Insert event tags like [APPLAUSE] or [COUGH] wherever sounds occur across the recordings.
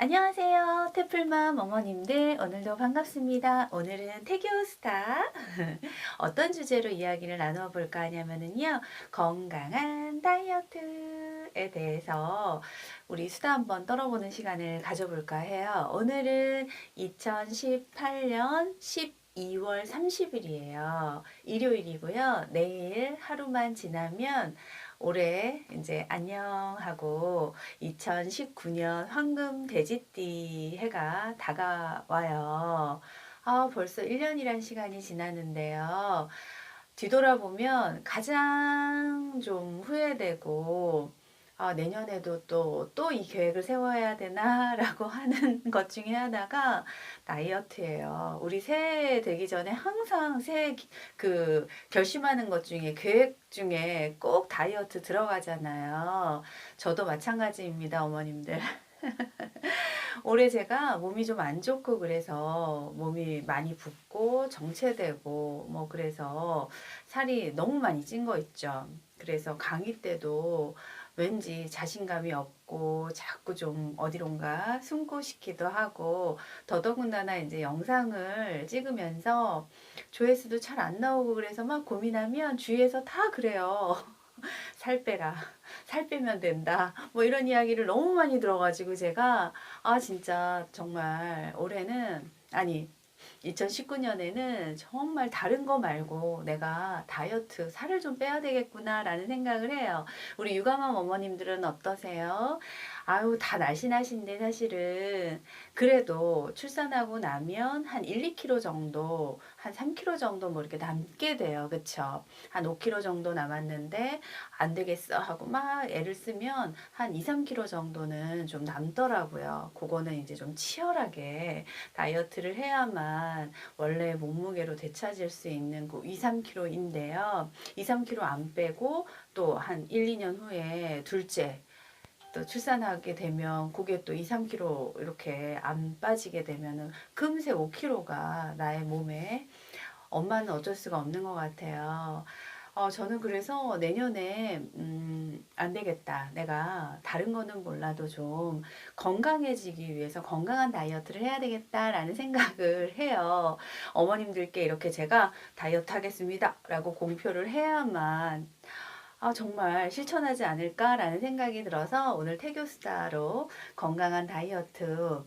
안녕하세요. 태플맘 어머님들. 오늘도 반갑습니다. 오늘은 태교스타. [LAUGHS] 어떤 주제로 이야기를 나누어 볼까 하냐면은요. 건강한 다이어트에 대해서 우리 수다 한번 떨어보는 시간을 가져볼까 해요. 오늘은 2018년 12월 30일이에요. 일요일이고요. 내일 하루만 지나면 올해 이제 안녕하고 2019년 황금 돼지띠 해가 다가와요. 아, 벌써 1년이란 시간이 지났는데요. 뒤돌아보면 가장 좀 후회되고, 아, 내년에도 또, 또 이 계획을 세워야 되나라고 [LAUGHS] 하는 것 중에 하나가 다이어트예요. 우리 새해 되기 전에 항상 새해 기- 그 결심하는 것 중에 계획 중에 꼭 다이어트 들어가잖아요. 저도 마찬가지입니다, 어머님들. [LAUGHS] 올해 제가 몸이 좀 안 좋고 그래서 몸이 많이 붓고 정체되고 뭐 그래서 살이 너무 많이 찐 거 있죠. 그래서 강의 때도 왠지 자신감이 없고 자꾸 좀 어디론가 숨고싶기도 하고 더더군다나 이제 영상을 찍으면서 조회수도 잘 안 나오고 그래서 막 고민하면 주위에서 다 그래요. [LAUGHS] 살 빼라. 살 빼면 된다. 뭐 이런 이야기를 너무 많이 들어가지고 제가 아 진짜 정말 올해는 아니 2019년에는 정말 다른 거 말고 내가 다이어트 살을 좀 빼야 되겠구나라는 생각을 해요. 우리 육아맘 어머님들은 어떠세요? 아유 다 날씬하신데 사실은 그래도 출산하고 나면 한 1, 2kg 정도 한 3kg 정도 뭐 이렇게 남게 돼요. 그쵸? 한 5kg 정도 남았는데 안 되겠어 하고 막 애를 쓰면 한 2, 3kg 정도는 좀 남더라고요. 그거는 이제 좀 치열하게 다이어트를 해야만 원래 몸무게로 되찾을 수 있는 그 2, 3kg인데요. 2, 3kg 안 빼고 또 한 1, 2년 후에 둘째 또 출산하게 되면 그게 또 2, 3kg 이렇게 안 빠지게 되면은 금세 5kg가 나의 몸에 엄마는 어쩔 수가 없는 것 같아요. 어, 저는 그래서 내년에, 음, 안 되겠다. 내가 다른 거는 몰라도 좀 건강해지기 위해서 건강한 다이어트를 해야 되겠다라는 생각을 해요. 어머님들께 이렇게 제가 다이어트 하겠습니다. 라고 공표를 해야만 아, 정말 실천하지 않을까라는 생각이 들어서 오늘 태교스타로 건강한 다이어트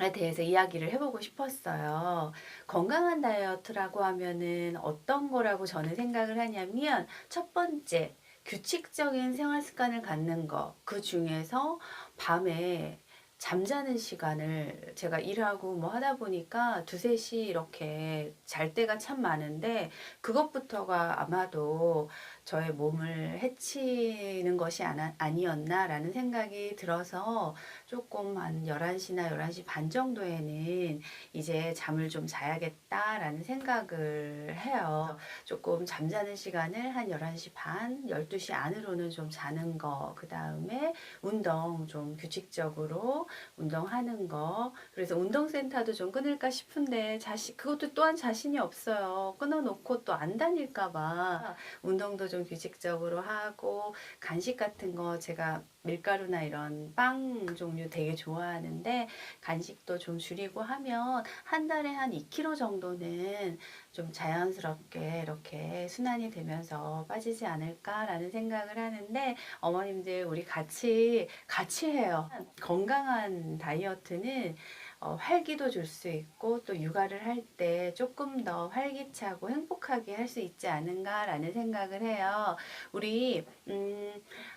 에 대해서 이야기를 해보고 싶었어요. 건강한 다이어트라고 하면은 어떤 거라고 저는 생각을 하냐면 첫 번째 규칙적인 생활 습관을 갖는 거. 그 중에서 밤에 잠자는 시간을 제가 일하고 뭐 하다 보니까 두세 시 이렇게 잘 때가 참 많은데 그것부터가 아마도 저의 몸을 해치는 것이 아니었나라는 생각이 들어서 조금 한 11시나 11시 반 정도에는 이제 잠을 좀 자야겠다라는 생각을 해요. 조금 잠자는 시간을 한 11시 반, 12시 안으로는 좀 자는 거, 그 다음에 운동 좀 규칙적으로 운동하는 거. 그래서 운동센터도 좀 끊을까 싶은데 자신, 그것도 또한 자신이 없어요. 끊어놓고 또 안 다닐까봐 운동도 좀 규칙적으로 하고 간식 같은 거 제가 밀가루나 이런 빵 종류 되게 좋아하는데 간식도 좀 줄이고 하면 한 달에 한 2kg 정도는 좀 자연스럽게 이렇게 순환이 되면서 빠지지 않을까라는 생각을 하는데 어머님들 우리 같이 같이 해요. 건강한 다이어트는 어, 활기도 줄 수 있고 또 육아를 할 때 조금 더 활기차고 행복하게 할 수 있지 않은가라는 생각을 해요. 우리 음,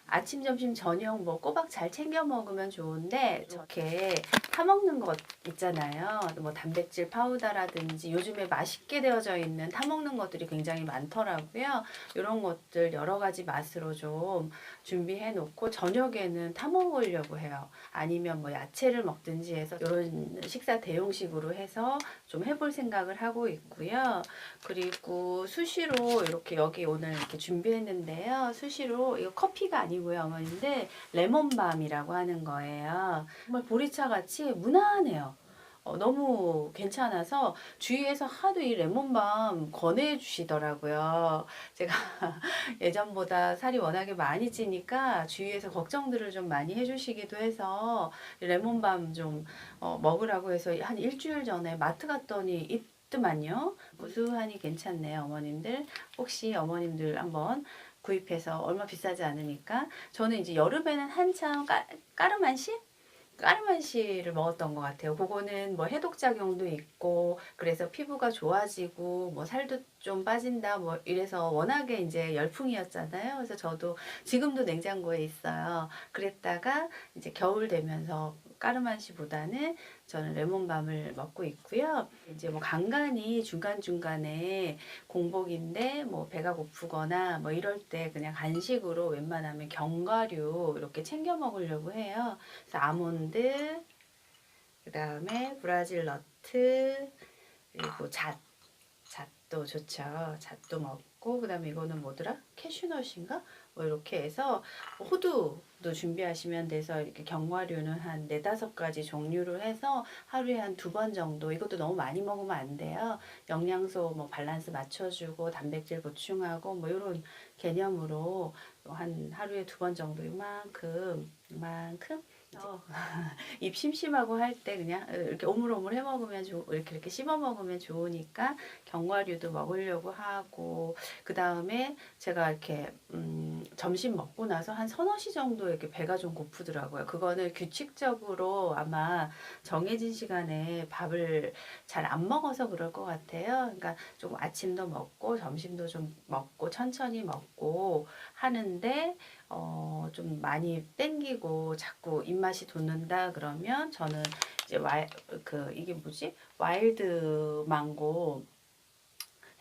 아침, 점심, 저녁 뭐 꼬박 잘 챙겨 먹으면 좋은데 이렇게 타 먹는 것 있잖아요. 뭐 단백질 파우더라든지 요즘에 맛있게 되어져 있는 타 먹는 것들이 굉장히 많더라고요. 이런 것들 여러 가지 맛으로 좀 준비해 놓고 저녁에는 타 먹으려고 해요. 아니면 뭐 야채를 먹든지 해서 이런 식사 대용식으로 해서 좀 해볼 생각을 하고 있고요. 그리고 수시로 이렇게 여기 오늘 이렇게 준비했는데요. 수시로 이거 커피가 아니고 요, 어머님들 레몬밤이라고 하는 거예요. 정말 보리차 같이 무난해요. 어, 너무 괜찮아서 주위에서 하도 이 레몬밤 권해주시더라고요. 제가 [LAUGHS] 예전보다 살이 워낙에 많이 찌니까 주위에서 걱정들을 좀 많이 해주시기도 해서 이 레몬밤 좀 어, 먹으라고 해서 한 일주일 전에 마트 갔더니 있더만요. 고소하니 괜찮네요, 어머님들. 혹시 어머님들 한번 구입해서 얼마 비싸지 않으니까 저는 이제 여름에는 한참 까, 까르만시? 까르만시를 먹었던 것 같아요. 그거는 뭐 해독 작용도 있고 그래서 피부가 좋아지고 뭐 살도 좀 빠진다 뭐 이래서 워낙에 이제 열풍이었잖아요. 그래서 저도 지금도 냉장고에 있어요. 그랬다가 이제 겨울 되면서 까르만시보다는 저는 레몬밤을 먹고 있고요. 이제 뭐 간간히 중간중간에 공복인데 뭐 배가 고프거나 뭐 이럴 때 그냥 간식으로 웬만하면 견과류 이렇게 챙겨 먹으려고 해요. 그래서 아몬드, 그 다음에 브라질 너트, 그리고 잣, 잣도 좋죠. 잣도 먹고, 그 다음에 이거는 뭐더라? 캐슈넛인가? 뭐 이렇게 해서 호두도 준비하시면 돼서 이렇게 견과류는 한 네다섯 가지 종류로 해서 하루에 한 두 번 정도 이것도 너무 많이 먹으면 안 돼요. 영양소 뭐 밸런스 맞춰주고 단백질 보충하고 뭐 이런 개념으로 한 하루에 두 번 정도 이만큼 이만큼 어, [LAUGHS] 입 심심하고 할 때 그냥 이렇게 오물오물 해 먹으면 좋 이렇게 이렇게 씹어 먹으면 좋으니까 견과류도 먹으려고 하고 그 다음에 제가 이렇게 음, 점심 먹고 나서 한 서너 시 정도 이렇게 배가 좀 고프더라고요. 그거는 규칙적으로 아마 정해진 시간에 밥을 잘 안 먹어서 그럴 것 같아요. 그러니까 좀 아침도 먹고 점심도 좀 먹고 천천히 먹고 하는데 어, 좀 많이 땡기고 자꾸 입맛이 돋는다 그러면 저는 이제 와, 그 이게 뭐지? 와일드 망고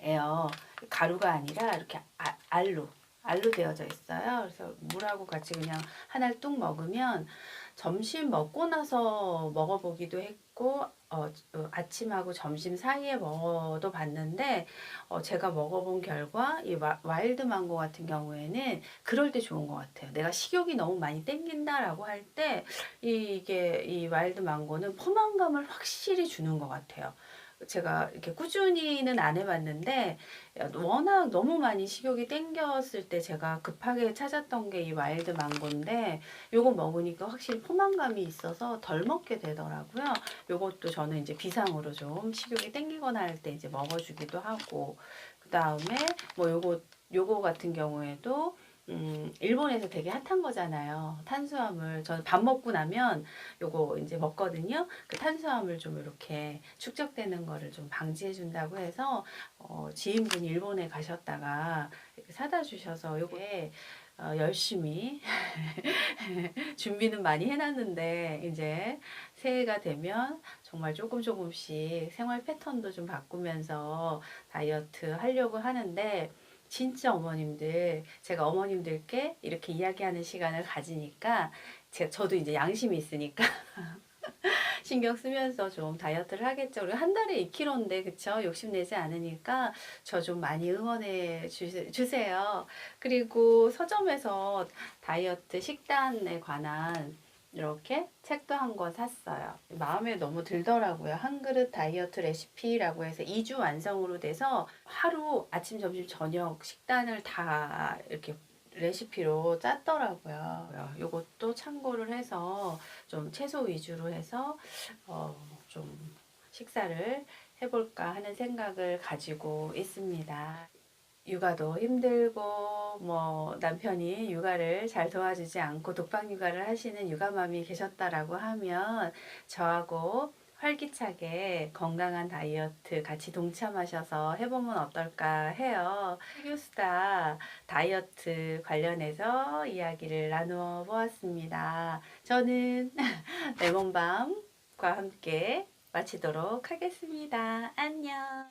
에요. 가루가 아니라 이렇게 아, 알로 알로 되어져 있어요. 그래서 물하고 같이 그냥 하나를 뚝 먹으면 점심 먹고 나서 먹어보기도 했고 어, 어, 아침하고 점심 사이에 먹어도 봤는데 어, 제가 먹어본 결과 이 와, 와일드 망고 같은 경우에는 그럴 때 좋은 것 같아요. 내가 식욕이 너무 많이 땡긴다라고 할 때 이게 이 와일드 망고는 포만감을 확실히 주는 것 같아요. 제가 이렇게 꾸준히는 안 해봤는데 워낙 너무 많이 식욕이 땡겼을 때 제가 급하게 찾았던 게 이 와일드 망고인데 요거 먹으니까 확실히 포만감이 있어서 덜 먹게 되더라고요. 요것도 저는 이제 비상으로 좀 식욕이 땡기거나 할 때 이제 먹어주기도 하고 그 다음에 뭐 요거 요거 같은 경우에도 음, 일본에서 되게 핫한 거잖아요. 탄수화물. 저는 밥 먹고 나면 요거 이제 먹거든요. 그 탄수화물 좀 이렇게 축적되는 거를 좀 방지해 준다고 해서 어, 지인분이 일본에 가셨다가 사다 주셔서 요게 어, 열심히 [LAUGHS] 준비는 많이 해놨는데 이제 새해가 되면 정말 조금 조금씩 생활 패턴도 좀 바꾸면서 다이어트 하려고 하는데 진짜 어머님들 제가 어머님들께 이렇게 이야기하는 시간을 가지니까 제 저도 이제 양심이 있으니까 [LAUGHS] 신경 쓰면서 좀 다이어트를 하겠죠. 우리 한 달에 2kg인데 그쵸? 욕심내지 않으니까 저 좀 많이 응원해 주, 주세요. 그리고 서점에서 다이어트 식단에 관한 이렇게 책도 한 권 샀어요. 마음에 너무 들더라고요. 한 그릇 다이어트 레시피라고 해서 2주 완성으로 돼서 하루 아침, 점심, 저녁 식단을 다 이렇게 레시피로 짰더라고요. 요것도 참고를 해서 좀 채소 위주로 해서 어, 좀 식사를 해볼까 하는 생각을 가지고 있습니다. 육아도 힘들고 뭐 남편이 육아를 잘 도와주지 않고 독박 육아를 하시는 육아맘이 계셨다라고 하면 저하고 활기차게 건강한 다이어트 같이 동참하셔서 해보면 어떨까 해요. 해교수다 다이어트 관련해서 이야기를 나누어 보았습니다. 저는 [LAUGHS] 레몬밤과 함께 마치도록 하겠습니다. 안녕.